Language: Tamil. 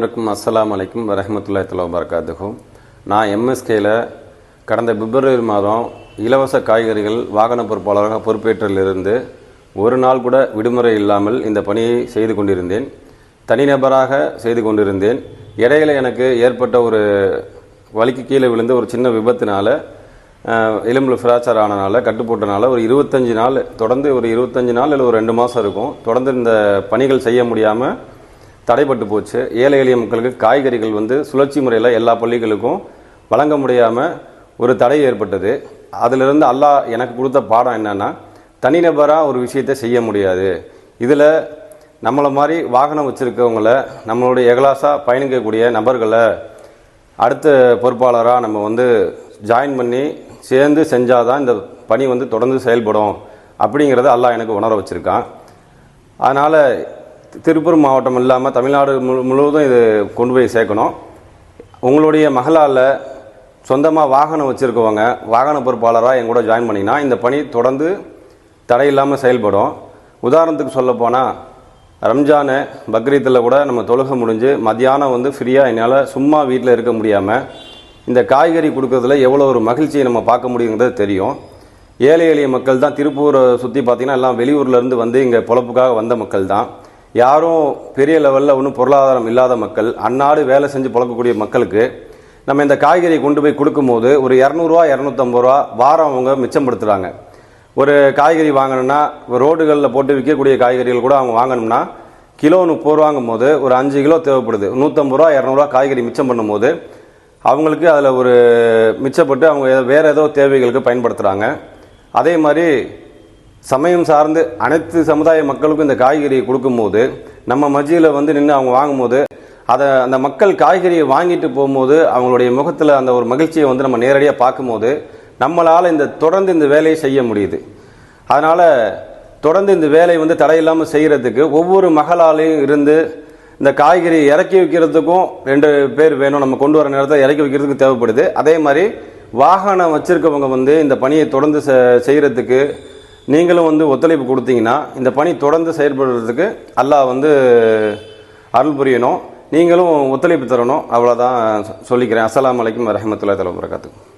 வணக்கம் அஸ்லாம் அலைக்கும் வரமத்துல்லா தலா வரகாத்துஹு நான் எம்எஸ்கேயில் கடந்த பிப்ரவரி மாதம் இலவச காய்கறிகள் வாகன பொறுப்பாளராக பொறுப்பேற்றதிலிருந்து ஒரு நாள் கூட விடுமுறை இல்லாமல் இந்த பணியை செய்து கொண்டிருந்தேன். தனிநபராக செய்து கொண்டிருந்தேன். இடையில எனக்கு ஏற்பட்ட ஒரு வலிக்கு கீழே விழுந்து ஒரு சின்ன விபத்தினால் எலும்பு ஃப்ராக்சர் ஆனனால கட்டுப்போட்டனால ஒரு இருபத்தஞ்சி நாள் தொடர்ந்து ஒரு இருபத்தஞ்சி நாள் இல்லை ஒரு ரெண்டு மாதம் இருக்கும். தொடர்ந்து இந்த பணிகள் செய்ய முடியாமல் தடைப்பட்டு போச்சு. ஏழை எளிய மக்களுக்கு காய்கறிகள் வந்து சுழற்சி முறையில் எல்லா பள்ளிகளுக்கும் வழங்க முடியாமல் ஒரு தடை ஏற்பட்டது. அதிலிருந்து அல்லாஹ் எனக்கு கொடுத்த பாடம் என்னன்னா தனிநபராக ஒரு விஷயத்தை செய்ய முடியாது. இதில் நம்மளை மாதிரி வாகனம் வச்சுருக்கவங்கள நம்மளுடைய எகலாசாக பயணிக்கக்கூடிய நபர்களை அடுத்த பொறுப்பாளராக நம்ம வந்து ஜாயின் பண்ணி சேர்ந்து செஞ்சால் தான் இந்த பணி வந்து தொடர்ந்து செயல்படும். அப்படிங்கிறத அல்லாஹ் எனக்கு உணர வச்சுருக்கான். அதனால் திருப்பூர் மாவட்டம் இல்லாமல் தமிழ்நாடு முழு முழுவதும் இது கொண்டு போய் சேர்க்கணும். உங்களுடைய மகளால் சொந்தமாக வாகனம் வச்சுருக்கவங்க வாகன பொறுப்பாளராக என் கூட ஜாயின் பண்ணிங்கன்னா இந்த பணி தொடர்ந்து தடை இல்லாமல் செயல்படும். உதாரணத்துக்கு சொல்லப்போனால் ரம்ஜானு பக்ரீத்தில் கூட நம்ம தொழுகை முடிஞ்சு மத்தியானம் வந்து ஃப்ரீயாக என்னால் சும்மா வீட்டில் இருக்க முடியாமல் இந்த காய்கறி கொடுக்கறதுல எவ்வளோ ஒரு மகிழ்ச்சியை நம்ம பார்க்க முடியுங்கிறது தெரியும். ஏழை எளிய மக்கள் தான் திருப்பூரை சுற்றி பார்த்தீங்கன்னா எல்லாம் வெளியூர்லேருந்து வந்து இங்கே பொழப்புக்காக வந்த மக்கள் தான் யாரும் பெரிய லெவலில் ஒன்றும் பொருளாதாரம் இல்லாத மக்கள் அன்னாடு வேலை செஞ்சு பழக்கக்கூடிய மக்களுக்கு நம்ம இந்த காய்கறி கொண்டு போய் கொடுக்கும்போது ஒரு இரநூறுவா இரநூத்தம்பது ரூபா வாரம் அவங்க மிச்சப்படுத்துகிறாங்க ஒரு காய்கறி வாங்கணும்னா ரோடுகளில் போட்டு விற்கக்கூடிய காய்கறிகள் கூட அவங்க வாங்கணும்னா கிலோ முப்பது ரூபாங்கும் போது ஒரு அஞ்சு கிலோ தேவைப்படுது. நூற்றம்பது ரூபா இரநூறுவா காய்கறி மிச்சம் பண்ணும்போது அவங்களுக்கு அதில் ஒரு மிச்சப்பட்டு அவங்க ஏதோ- ஏதோ தேவைகளுக்கு பயன்படுத்துகிறாங்க அதே மாதிரி சமயம் சார்ந்து அனைத்து சமுதாய மக்களுக்கும் இந்த காய்கறியை கொடுக்கும்போது நம்ம மஜ்ஜியில் வந்து நின்று அவங்க வாங்கும்போது அதை அந்த மக்கள் காய்கறியை வாங்கிட்டு போகும்போது அவங்களுடைய முகத்தில் அந்த ஒரு மகிழ்ச்சியை வந்து நம்ம நேரடியாக பார்க்கும்போது நம்மளால் இந்த தொடர்ந்து இந்த வேலையை செய்ய முடியுது. அதனால் தொடர்ந்து இந்த வேலை வந்து தடையில்லாமல் செய்கிறதுக்கு ஒவ்வொரு மகளாலையும் இருந்து இந்த காய்கறி இறக்கி வைக்கிறதுக்கும் ரெண்டு பேர் வேணும். நம்ம கொண்டு வர நேரத்தில் இறக்கி வைக்கிறதுக்கு தேவைப்படுது. அதே மாதிரி வாகனம் வச்சுருக்கவங்க வந்து இந்த பணியை தொடர்ந்து செ- நீங்களும் வந்து ஒத்துழைப்பு கொடுத்தீங்கன்னா இந்த பணி தொடர்ந்து செயல்படுறதுக்கு அல்லாஹ் வந்து அருள் புரியணும். நீங்களும் ஒத்துழைப்பு தரணும். அவ்வளோதான் சொல்லிக்கிறேன். அஸ்லாம் அலைக்கும் ரஹமத்துல்லா தஆலா வரகாத்துக்கும்